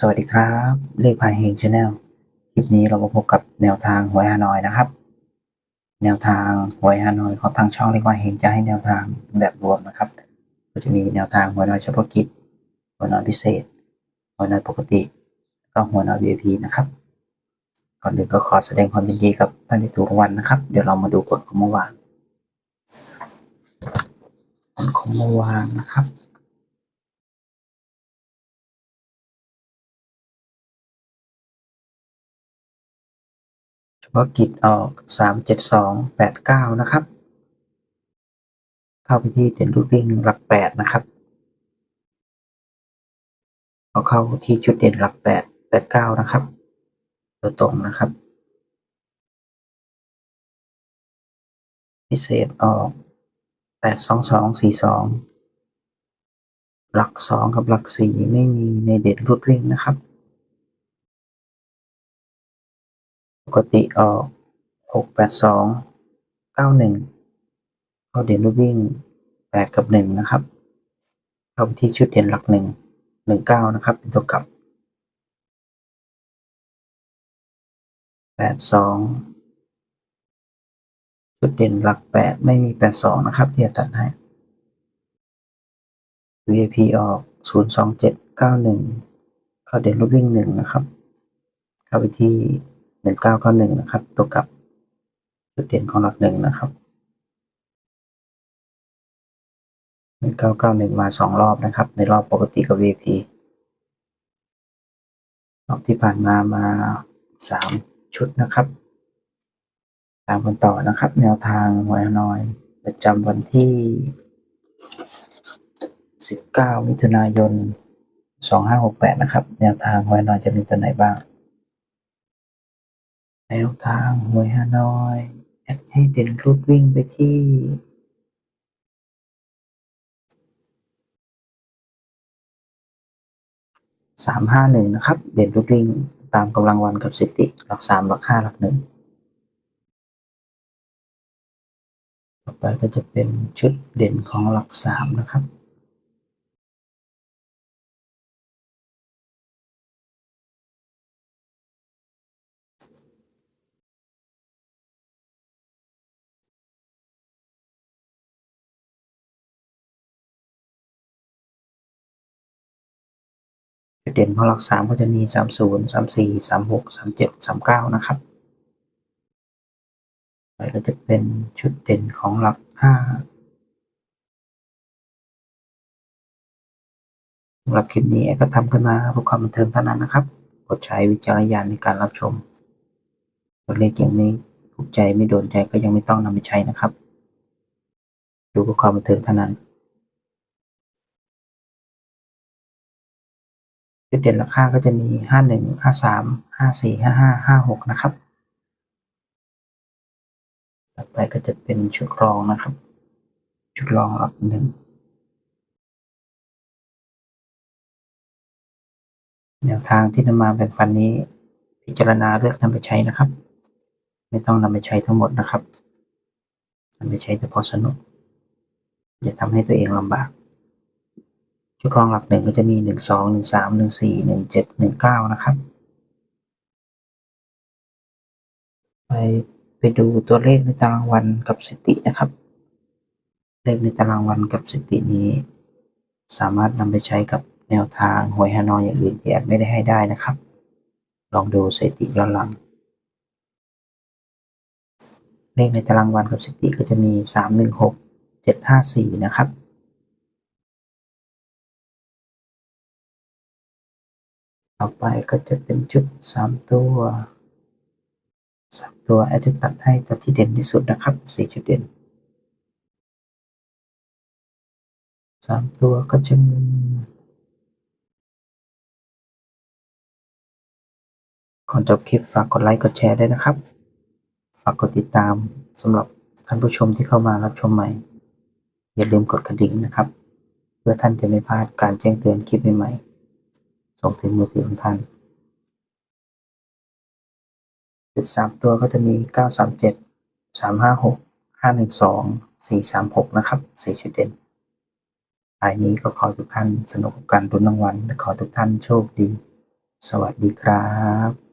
สวัสดีครับ เลขพายเฮงชาแนลคลิปนี้เรามาพบกับแนวทางหวยฮานอยนะครับ แนวทางหวยฮานอยของทางช่องเลขพายเฮงจะให้แนวทางแบบรวมนะครับ ก็จะมีแนวทางหวยนอยเฉพาะกิจหวยนอยพิเศษหวยนอยปกติแล้วก็หวยนอย VIP นะครับ ก่อนอื่นก็ขอแสดงความยินดีกับท่านที่ถูกรางวัลนะครับ เดี๋ยวเรามาดูผลของเมื่อวานผลของเมื่อวานนะครับ กิจออกสามเจ็ดสองแปดเก้านะครับ เข้าไปที่เด่นรูปวิ่งหลักแปดนะครับเอาเข้าที่จุดเด่นหลักแปดแปดเก้านะครับ ตัวตรงนะครับ พิเศษออกแปดสองสองสี่สองหลักสองกับหลักสี่ไม่มีในเด่นรูปวิ่งนะครับ กติออกหกแปดสองเก้าหนึ่งเข้าเด่นรูปวิ่งแปดกับหนึ่งนะครับ เข้าไปที่ชุดเด่นหลักหนึ่งหนึ่งเก้านะครับ เป็นตัวกลับแปดสองชุดเด่นหลักแปดไม่มีแปดสองนะครับที่จะตัดให้ VIP ออกศูนย์สองเจ็ดเก้าหนึ่งเข้าเด่นรูปวิ่งหนึ่งนะครับ เข้าไปที่ หนึ่งเก้าเก้าหนึ่งนะครับ ตัวกลับจุดเด่นของหลักหนึ่งนะครับหนึ่งเก้าเก้าหนึ่งมาสองรอบนะครับ ในรอบปกติกับ VP รอบที่ผ่านมามาสามชุดนะครับ ตามกันต่อนะครับ แนวทางหวยฮานอยประจำวันที่ 19 มิถุนายน 2568 นะครับ แนวทางหวยฮานอยจะมีตัวไหนบ้าง แนวทางหวยฮานอยแอดให้เด่นรูดวิ่งไปที่สามห้าหนึ่งนะครับ เด่นรูดวิ่งตามกำลังวันกับสิติหลักสามหลักห้าหลักหนึ่งต่อไปก็จะเป็นชุดเด่นของหลักสามนะครับ เด่นของหลักสามก็จะมีสามศูนย์สามสี่สามหกสามเจ็ดสามเก้านะครับไปก็จะเป็นชุดเด่นของหลักห้าสำหรับคลิปนี้ก็ทำขึ้นมาเพื่อความบันเทิงเท่านั้นนะครับโปรดใช้วิจารณญาณในการรับชมตัวเลขอย่างนี้ถูกใจไม่โดนใจก็ยังไม่ต้องนำไปใช้นะครับ ดูเพื่อความบันเทิงเท่านั้น จุดเด่นราคาก็จะมีห้าหนึ่งห้าสามห้าสี่ห้าห้าห้าหกนะครับ ต่อไปก็จะเป็นชุดรองนะครับ ชุดรองหลักหนึ่งแนวทางที่นำมาแบ่งปันนี้ พิจารณาเลือกนำไปใช้นะครับ ไม่ต้องนำไปใช้ทั้งหมดนะครับนำไปใช้แต่พอสนุก อย่าทำให้ตัวเองลำบาก ชุดรองหลักหนึ่งก็จะมีหนึ่งสองหนึ่งสามหนึ่งสี่หนึ่งเจ็ดหนึ่งเก้านะครับ ไปไปดูตัวเลขในตารางวันกับสิตินะครับ เลขในตารางวันกับสิตินี้ สามารถนำไปใช้กับแนวทางหวยฮานอยอย่างอื่นที่แอดไม่ได้ให้ได้นะครับ ลองดูสิติย้อนหลัง เลขในตารางวันกับสิติก็จะมีสามหนึ่งหกเจ็ดห้าสี่นะครับ ต่อไปก็จะเป็นชุดสามตัวสามตัวแอดจะตัดให้ตัวที่เด่นที่สุดนะครับสี่จุดเด่นสามตัวก็จะมีก่อนจบคลิปฝากกดไลค์กดแชร์ด้วยนะครับ ฝากกดติดตามสำหรับท่านผู้ชมที่เข้ามารับชมใหม่ อย่าลืมกดกระดิ่งนะครับ เพื่อท่านจะไม่พลาดการแจ้งเตือนคลิปใหม่ๆ ส่งถึงมือถือของท่านจุดสามตัวก็จะมีเก้าสามเจ็ดสามห้าหกห้าหนึ่งสองสี่สามหกนะครับสี่ชุดเด่นท้ายนี้ก็ขอทุกท่านสนุกกับการรุ้นรางวัลและขอทุกท่านโชคดี สวัสดีครับ